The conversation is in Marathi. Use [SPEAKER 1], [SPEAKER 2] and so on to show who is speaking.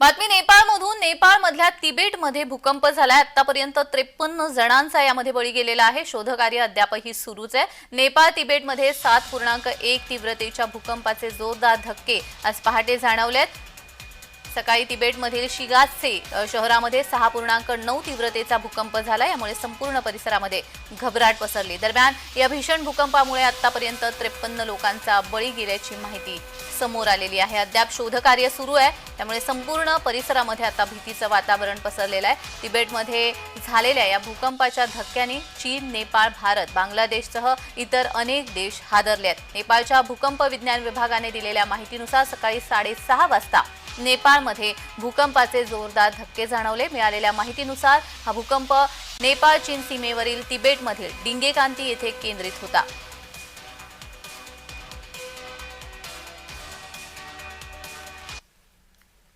[SPEAKER 1] बातमी नेपाळमधून. नेपाळमधल्या तिबेटमध्ये भूकंप झालाय. आतापर्यंत त्रेपन्न जणांचा यामध्ये बळी गेलेला आहे. शोधकार्य अद्यापही सुरूच आहे. नेपाळ तिबेटमध्ये सात पूर्णांक एक तीव्रतेच्या भूकंपाचे जोरदार धक्के आज पहाटे जाणवलेत. सकाळी तिबेटमधील शिगाचे शहरामध्ये सहा पूर्णांक नऊ तीव्रतेचा भूकंप झाला. यामुळे संपूर्ण परिसरामध्ये घबराट पसरली. दरम्यान या भीषण भूकंपामुळे आतापर्यंत त्रेपन्न लोकांचा बळी गेल्याची माहिती समोर आलेली आहे. अद्याप शोधकार्य सुरू आहे. त्यामुळे संपूर्ण परिसरामध्ये आता भीतीचं वातावरण पसरलेलं आहे. तिबेटमध्ये झालेल्या या भूकंपाच्या धक्क्याने चीन नेपाळ भारत बांगलादेशसह इतर अनेक देश हादरले आहेत नेपाळच्या भूकंप विज्ञान विभागाने दिलेल्या माहितीनुसार सकाळी साडेसहा वाजता नेपाळमध्ये भूकंपाचे जोरदार धक्के जाणवले. मिळालेल्या माहितीनुसार हा भूकंप नेपाळ चीन सीमेवरील तिबेटमधील डिंगेकांती येथे केंद्रित होता.